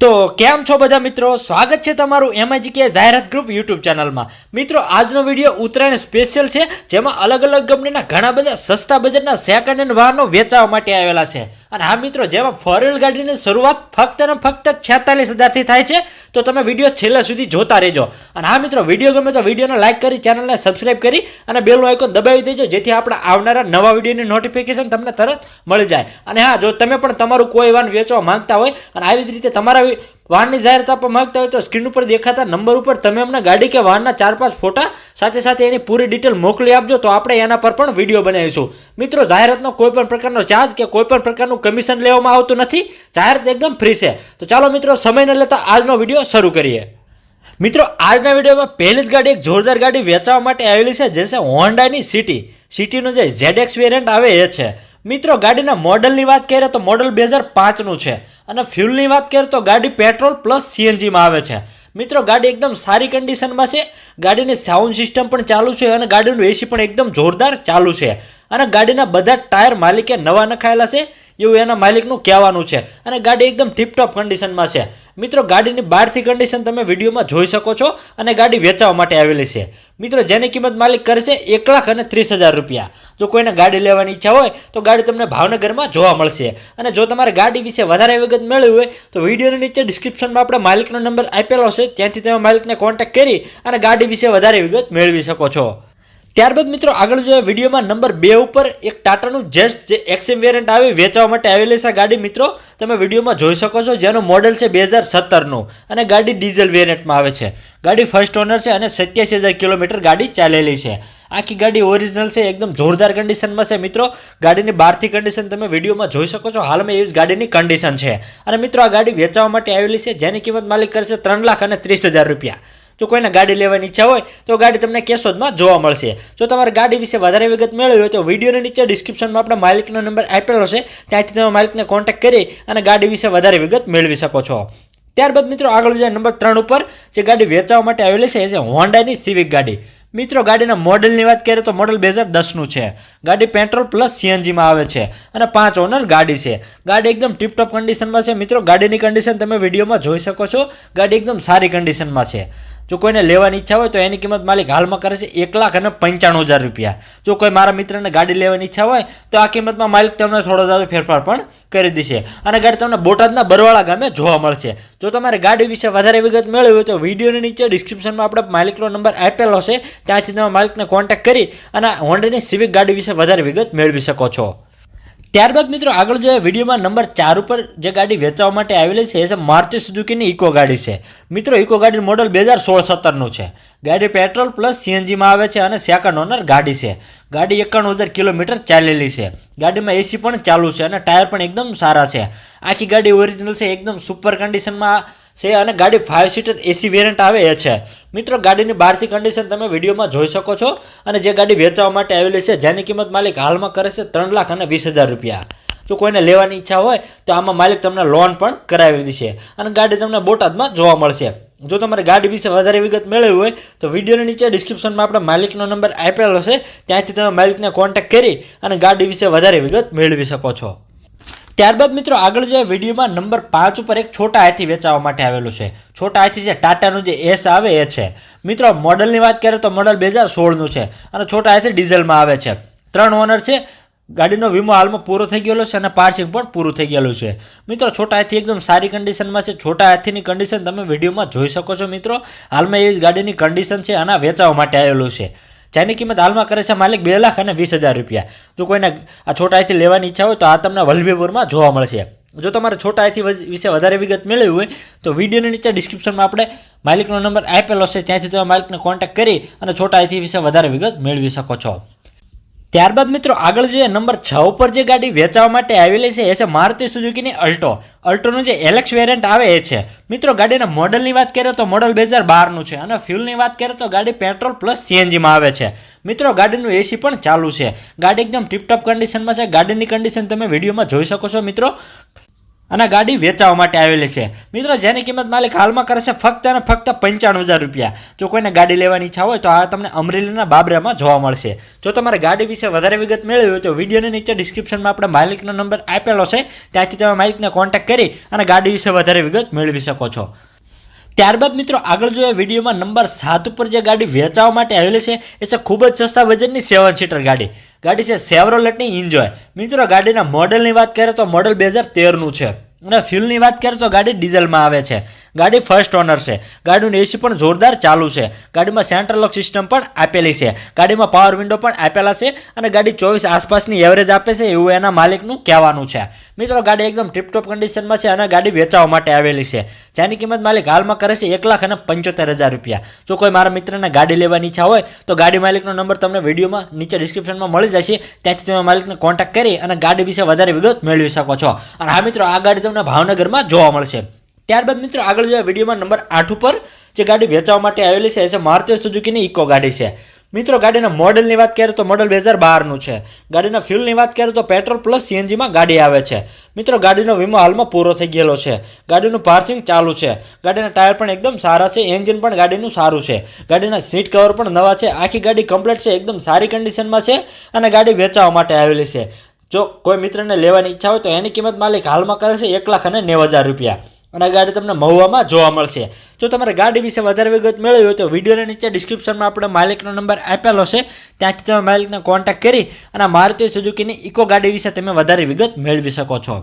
તો કેમ છો બધા મિત્રો? સ્વાગત છે તમારું એમઆઈજી કે જાહેરાત ગ્રુપ યુટ્યુબ ચેનલમાં. મિત્રો, આજનો વીડિયો ઉત્તરાયણ સ્પેશિયલ છે, જેમાં અલગ અલગ કંપનીના ઘણા બધા સસ્તા બજેટના સેકન્ડ હેન્ડ વાહનો વેચાવા માટે આવેલા છે. અને હા મિત્રો, જેમાં ફોર વ્હીલ ગાડીની શરૂઆત ફક્ત ને ફક્ત છેતાલીસ હજારથી થાય છે, તો તમે વીડિયો છેલ્લા સુધી જોતા રહેજો. અને હા મિત્રો, વીડિયો ગમે તો વિડીયોને લાઇક કરી ચેનલને સબસ્ક્રાઈબ કરી, અને બેલનું આઇકોન દબાવી દેજો, જેથી આપણા આવનારા નવા વિડીયોની નોટિફિકેશન તમને તરત મળી જાય. અને હા, જો તમે પણ તમારું કોઈ વાન વેચવા માંગતા હોય, અને આવી જ રીતે તમારા વાહનની જાહેરાત આપવા માંગતા હોય તો સ્ક્રીન ઉપર દેખાતા નંબર ઉપર તમે અમને ગાડી કે વાહનના ચાર પાંચ ફોટા સાથે સાથે એની પૂરી ડિટેલ મોકલી આપજો તો આપણે એના પર પણ વીડિયો બનાવીશું. મિત્રો, જાહેરાતનો કોઈ પણ પ્રકારનો ચાર્જ કે કોઈ પણ પ્રકારનું કમિશન લેવામાં આવતું નથી. જાહેરાત એકદમ ફ્રી છે. તો ચાલો મિત્રો, સમય ન લેતા આજનો વીડિયો શરૂ કરીએ. મિત્રો, આજના વિડીયોમાં પહેલી જ ગાડી એક જોરદાર ગાડી વેચાવા માટે આવેલી છે, જે છે હોન્ડાની સિટી સિટીનું જે ઝેડ એક્સ વેરિયન્ટ આવે એ છે. મિત્રો, ગાડીના મોડલની વાત કરીએ તો મોડલ બે હજાર પાંચનું છે અને ફ્યુલની વાત કરીએ તો ગાડી પેટ્રોલ પ્લસ સીએનજીમાં આવે છે. મિત્રો, ગાડી એકદમ સારી કન્ડિશનમાં છે. ગાડીની સાઉન્ડ સિસ્ટમ પણ ચાલુ છે અને ગાડીનું એસી પણ એકદમ જોરદાર ચાલુ છે. અને ગાડીના બધા ટાયર માલિકે નવા નખાયેલા છે. એવું એના માલિકનું કહેવાનું છે. અને ગાડી એકદમ ટીપટોપ કન્ડિશનમાં છે. મિત્રો, ગાડીની બહારથી કન્ડિશન તમે વિડીયોમાં જોઈ શકો છો અને ગાડી વેચવા માટે આવેલી છે. મિત્રો, જેની કિંમત માલિક કરશે એક લાખ અને ત્રીસ હજાર રૂપિયા. જો કોઈને ગાડી લેવાની ઈચ્છા હોય, તો ગાડી તમને ભાવનગરમાં જોવા મળશે. અને જો તમારે ગાડી વિશે વધારે વિગત મેળવી હોય, તો વિડીયોની નીચે ડિસ્ક્રિપ્શનમાં આપણે માલિકનો નંબર આપેલો છે. ત્યાંથી તમે માલિકને કોન્ટેક્ટ કરી અને ગાડી વિશે વધારે વિગત મેળવી શકો છો. ત્યારબાદ મિત્રો આગળ જોઈએ વિડીયોમાં નંબર બે ઉપર એક ટાટાનું જેસ્ટ જે એક્સએમ વેરિયન્ટ આવી વેચવા માટે આવેલી છે ગાડી. મિત્રો, તમે વિડીયોમાં જોઈ શકો છો જેનું મોડેલ છે બે હજાર સત્તરનું અને ગાડી ડીઝલ વેરિયન્ટમાં આવે છે. ગાડી ફર્સ્ટ ઓનર છે અને સત્યાસી હજાર કિલોમીટર ગાડી ચાલેલી છે. આખી ગાડી ઓરિજિનલ છે, એકદમ જોરદાર કન્ડિશનમાં છે. મિત્રો, ગાડીની બહારથી કન્ડિશન તમે વિડીયોમાં જોઈ શકો છો. હાલમાં એવી ગાડીની કન્ડિશન છે. અને મિત્રો, આ ગાડી વેચવા માટે આવેલી છે, જેની કિંમત માલિક કરશે ત્રણ લાખ અને ત્રીસ હજાર રૂપિયા. જો કોઈને ગાડી લેવાની ઈચ્છા હોય, તો ગાડી તમને કેશોદમાં જોવા મળશે. જો તમારે ગાડી વિશે વધારે વિગત મેળવી હોય, તો વિડીયોની નીચે ડિસ્ક્રિપ્શનમાં આપણે માલિકનો નંબર આપેલો છે. ત્યાંથી તમે માલિકને કોન્ટેક્ટ કરી અને ગાડી વિશે વધારે વિગત મેળવી શકો છો. ત્યારબાદ મિત્રો, આગળ જાય નંબર ત્રણ ઉપર, જે ગાડી વેચવા માટે આવેલી છે, એ છે હોન્ડાની સિવિક ગાડી. મિત્રો, ગાડીના મોડલની વાત કરીએ તો મોડલ બે હજાર દસનું છે. ગાડી પેટ્રોલ પ્લસ સીએનજીમાં આવે છે અને પાંચ ઓનર ગાડી છે. ગાડી એકદમ ટીપટોપ કન્ડિશનમાં છે. મિત્રો, ગાડીની કન્ડિશન તમે વિડીયોમાં જોઈ શકો છો. ગાડી એકદમ સારી કન્ડિશનમાં છે. જો કોઈને લેવાની ઈચ્છા હોય તો એની કિંમત માલિક હાલમાં કરે છે એક લાખ અને પંચાણું હજાર રૂપિયા. જો કોઈ મારા મિત્રને ગાડી લેવાની ઈચ્છા હોય તો આ કિંમતમાં માલિક તમને થોડો જાજો ફેરફાર પણ કરી દેશે. અને ગાડી તમને બોટાદના બરવાળા ગામે જોવા મળશે. જો તમારે ગાડી વિશે વધારે વિગત મેળવી હોય તો વિડીયોની નીચે ડિસ્ક્રિપ્શનમાં આપણે માલિકનો નંબર આપેલો છે ત્યાંથી તમે માલિકને કોન્ટેક્ટ કરી અને હોન્ડાની સિવિક ગાડી વિશે વધારે વિગત મેળવી શકો છો. ત્યારબાદ મિત્રો આગળ જોઈએ વિડીયોમાં નંબર ચાર ઉપર જે ગાડી વેચવા માટે આવેલી છે, એ છે મારુતિ સુઝુકીની ઇકો ગાડી છે. મિત્રો, ઇકો ગાડીનું મોડલ બે હજાર સોળ સત્તરનું છે. ગાડી પેટ્રોલ પ્લસ સીએનજીમાં આવે છે અને સેકન્ડ ઓનર ગાડી છે. ગાડી એકાણું હજાર કિલોમીટર ચાલેલી છે. ગાડીમાં એસી પણ ચાલુ છે અને ટાયર પણ એકદમ સારા છે. આખી ગાડી ઓરિજિનલ છે, એકદમ સુપર કન્ડિશનમાં છે અને ગાડી ફાઇવ સીટર એસી વેરિયન્ટ આવે એ છે. મિત્રો, ગાડીની બહારથી કન્ડિશન તમે વિડીયોમાં જોઈ શકો છો અને જે ગાડી વેચવા માટે આવેલી છે, જેની કિંમત માલિક હાલમાં કરે છે ત્રણ લાખ અને વીસ હજાર રૂપિયા. જો કોઈને લેવાની ઈચ્છા હોય, તો આમાં માલિક તમને લોન પણ કરાવી દેશે અને ગાડી તમને બોટાદમાં જોવા મળશે. જો તમારે ગાડી વિશે વધારે વિગત મેળવી હોય, તો વિડીયોની નીચે ડિસ્ક્રિપ્શનમાં આપણે માલિકનો નંબર આપેલો હશે ત્યાંથી તમે માલિકને કોન્ટેક્ટ કરી અને ગાડી વિશે વધારે વિગત મેળવી શકો છો. ત્યારબાદ મિત્રો આગળ જે વિડીયોમાં નંબર પાંચ ઉપર એક છોટા હાથી વેચાવા માટે આવેલું છે. છોટા હાથી જે ટાટાનું જે એસ આવે એ છે. મિત્રો મોડલની વાત કરીએ તો મોડલ બે હજાર સોળનું છે અને છોટા હાથી ડીઝલમાં આવે છે. ત્રણ ઓનર છે. ગાડીનો વીમો હાલમાં પૂરો થઈ ગયેલો છે અને પાર્સિંગ પણ પૂરું થઈ ગયેલું છે. મિત્રો છોટા હાથી એકદમ સારી કન્ડિશનમાં છે. છોટા હાથીની કન્ડિશન તમે વિડીયોમાં જોઈ શકો છો મિત્રો. હાલમાં એવી ગાડીની કન્ડિશન છે અને વેચાવા માટે આવેલું છે. જેની કિંમત હાલમાં કરે છે માલિક બે લાખ અને વીસ હજાર રૂપિયા. જો કોઈને આ છોટા હાથી લેવાની ઈચ્છા હોય તો આ તમને વલ્લભીપુરમાં જોવા મળશે. જો તમારે છોટા હાથી વિશે વધારે વિગત મેળવી હોય તો વિડીયોની નીચે ડિસ્ક્રિપ્શનમાં આપણે માલિકનો નંબર આપેલો છે. ત્યાંથી તમે માલિકને કોન્ટેક્ટ કરી અને છોટા હાથી વિશે વધારે વિગત મેળવી શકો છો. ત્યારબાદ મિત્રો આગળ જોઈએ નંબર છ ઉપર જે ગાડી વેચવા માટે આવેલી છે એ છે મારુતિ સુઝુકીની અલ્ટો. અલ્ટોનું જે એલેક્સ વેરિયન્ટ આવે એ છે. મિત્રો ગાડીના મોડલની વાત કરીએ તો મોડલ બે હજાર બારનું છે અને ફ્યુલની વાત કરીએ તો ગાડી પેટ્રોલ પ્લસ સીએનજીમાં આવે છે. મિત્રો ગાડીનું એસી પણ ચાલુ છે. ગાડી એકદમ ટીપટોપ કન્ડિશનમાં છે. ગાડીની કન્ડિશન તમે વિડીયોમાં જોઈ શકો છો મિત્રો. અને ગાડી વેચાવા માટે આવેલી છે. મિત્રો, જેની કિંમત માલિક હાલમાં કરે છે ફક્ત અને ફક્ત પંચાણું હજાર રૂપિયા. જો કોઈને ગાડી લેવાની ઈચ્છા હોય તો આ તમને અમરેલીના બાબરામાં જોવા મળશે. જો તમારે ગાડી વિશે વધારે વિગત મેળવી હોય તો વિડીયોની નીચે ડિસ્ક્રિપ્શનમાં આપણે માલિકનો નંબર આપેલો છે. ત્યાંથી તમે માલિકને કોન્ટેક્ટ કરી અને ગાડી વિશે વધારે વિગત મેળવી શકો છો. ત્યારબાદ મિત્રો આગળ જોઈએ વિડીયોમાં નંબર સાત ઉપર જે ગાડી વેચાવા માટે આવેલી છે, એ છે ખૂબ જ સસ્તા બજેટની સેવન સીટર ગાડી. ગાડી છે સેવરોલેટની ઇન્જોય મિત્રો, ગાડીના મોડલની વાત કરીએ તો મોડલ બે હજાર તેરનું છે. અને ફ્યુલની વાત કરીએ તો ગાડી ડીઝલમાં આવે છે. ગાડી ફર્સ્ટ ઓનર છે. ગાડીનું એસી પણ જોરદાર ચાલુ છે. ગાડીમાં સેન્ટ્રલ લોક સિસ્ટમ પણ આપેલી છે. ગાડીમાં પાવર વિન્ડો પણ આપેલા છે અને ગાડી ચોવીસ આસપાસની એવરેજ આપે છે એવું એના માલિકનું કહેવાનું છે. મિત્રો, ગાડી એકદમ ટીપટોપ કન્ડિશનમાં છે અને ગાડી વેચાવા માટે આવેલી છે. જેની કિંમત માલિક હાલમાં કરે છે એક લાખ અને પંચોતેર હજાર રૂપિયા. જો કોઈ મારા મિત્રને ગાડી લેવાની ઈચ્છા હોય, તો ગાડી માલિકનો નંબર તમને વિડીયોમાં નીચે ડિસ્ક્રિપ્શનમાં મળી જશે. ત્યાંથી તમે માલિકને કોન્ટેક્ટ કરી અને ગાડી વિશે વધારે વિગત મેળવી શકો છો. અને હા મિત્રો, આ ગાડી તમને ભાવનગરમાં જોવા મળશે. ત્યારબાદ મિત્રો આગળ જોયા વિડીયોમાં નંબર આઠ ઉપર જે ગાડી વેચવા માટે આવેલી છે, એ છે મારુતિ સુઝુકીની ઇકો ગાડી છે. મિત્રો ગાડીના મોડલની વાત કરીએ તો મોડલ બે હજાર બારનું છે. ગાડીના ફ્યુલની વાત કરીએ તો પેટ્રોલ પ્લસ સીએનજીમાં ગાડી આવે છે. મિત્રો ગાડીનો વીમો હાલમાં પૂરો થઈ ગયેલો છે. ગાડીનું પાર્સિંગ ચાલુ છે. ગાડીના ટાયર પણ એકદમ સારા છે, એન્જિન પણ ગાડીનું સારું છે. ગાડીના સીટ કવર પણ નવા છે. આખી ગાડી કમ્પ્લીટ છે, એકદમ સારી કન્ડિશનમાં છે અને ગાડી વેચાવા માટે આવેલી છે. જો કોઈ મિત્રને લેવાની ઈચ્છા હોય તો એની કિંમત માલિક હાલમાં કરે છે એક લાખ અને નેવ હજાર રૂપિયા. અને ગાડી તમને મહુવામાં જોવા મળશે. જો તમારે ગાડી વિશે વધારે વિગત મેળવી હોય તો વિડીયોની નીચે ડિસ્ક્રિપ્શનમાં આપણે માલિકનો નંબર આપેલો છે. ત્યાંથી તમે માલિકને કોન્ટેક્ટ કરી અને મારુતિ સુઝુકીની ઇકો ગાડી વિશે તમે વધારે વિગત મેળવી શકો છો.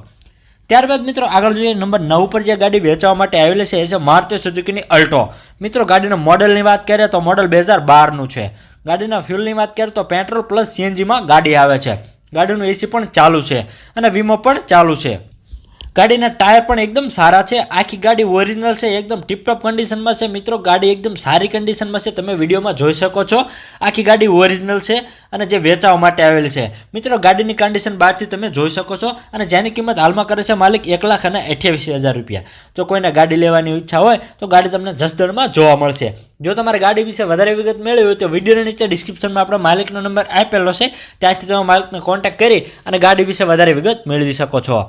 ત્યારબાદ મિત્રો આગળ જોઈએ નંબર નવ પર જે ગાડી વેચવા માટે આવેલી છે, એ છે મારુતિ સુઝુકીની અલ્ટો. મિત્રો ગાડીના મોડલની વાત કરીએ તો મોડલ બે હજાર બારનું છે. ગાડીના ફ્યુલની વાત કરીએ તો પેટ્રોલ પ્લસ સીએનજીમાં ગાડી આવે છે. ગાડીનું એસી પણ ચાલુ છે અને વીમો પણ ચાલુ છે. ગાડીના ટાયર પણ એકદમ સારા છે. આખી ગાડી ઓરિજિનલ છે, એકદમ ટીપટોપ કન્ડિશનમાં છે. મિત્રો, ગાડી એકદમ સારી કન્ડિશનમાં છે. તમે વિડીયોમાં જોઈ શકો છો. આખી ગાડી ઓરિજિનલ છે અને જે વેચાવા માટે આવેલી છે. મિત્રો, ગાડીની કન્ડિશન બહારથી તમે જોઈ શકો છો અને જેની કિંમત હાલમાં કરે છે માલિક એક લાખ અને અઠ્યાવીસ હજાર રૂપિયા. જો કોઈને ગાડી લેવાની ઈચ્છા હોય, તો ગાડી તમને જસદણમાં જોવા મળશે. જો તમારે ગાડી વિશે વધારે વિગત મેળવી હોય, તો વિડીયોની નીચે ડિસ્ક્રિપ્શનમાં આપણો માલિકનો નંબર આપેલો છે. ત્યાંથી તમે માલિકને કોન્ટેક્ટ કરી અને ગાડી વિશે વધારે વિગત મેળવી શકો છો.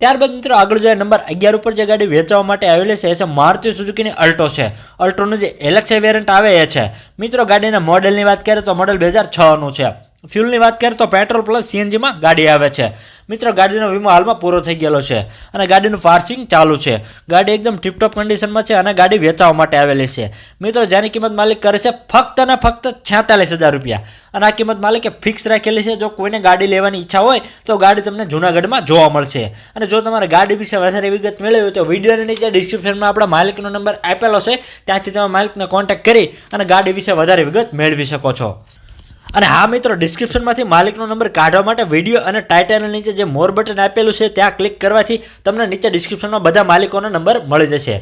ત્યારબાદ મિત્રો આગળ જોઈએ નંબર અગિયાર ઉપર જે ગાડી વેચવા માટે આવેલી છે, એ છે મારુતિ સુઝુકીની અલ્ટો છે. અલ્ટોનું જે એલેક્સા વેરિયન્ટ આવે, એ છે. મિત્રો, ગાડીના મોડેલની વાત કરીએ તો મોડેલ બે હજાર છનું છે. ફ્યુલની વાત કરીએ તો પેટ્રોલ પ્લસ સીએનજીમાં ગાડી આવે છે. મિત્રો, ગાડીનો વીમો હાલમાં પૂરો થઈ ગયેલો છે અને ગાડીનું ફાર્સિંગ ચાલુ છે. ગાડી એકદમ ટીપટોપ કન્ડિશનમાં છે અને ગાડી વેચાવા માટે આવેલી છે. મિત્રો, જેની કિંમત માલિક કરે છે ફક્ત અને ફક્ત છેતાલીસ હજાર રૂપિયા. અને આ કિંમત માલિકે ફિક્સ રાખેલી છે. જો કોઈને ગાડી લેવાની ઈચ્છા હોય, તો ગાડી તમને જૂનાગઢમાં જોવા મળશે. અને જો તમારે ગાડી વિશે વધારે વિગત મેળવી હોય, તો વિડીયોની નીચે ડિસ્ક્રિપ્શનમાં આપણા માલિકનો નંબર આપેલો છે. ત્યાંથી તમે માલિકને કોન્ટેક્ટ કરી અને ગાડી વિશે વધારે વિગત મેળવી શકો છો. અને હા મિત્રો ડિસ્ક્રિપ્શનમાંથી માલિકનો નંબર કાઢવા માટે વીડિયો અને ટાઇટલની નીચે જે મોર બટન આપેલું છે, ત્યાં ક્લિક કરવાથી તમને નીચે ડિસ્ક્રિપ્શનમાં બધા માલિકોનો નંબર મળી જશે.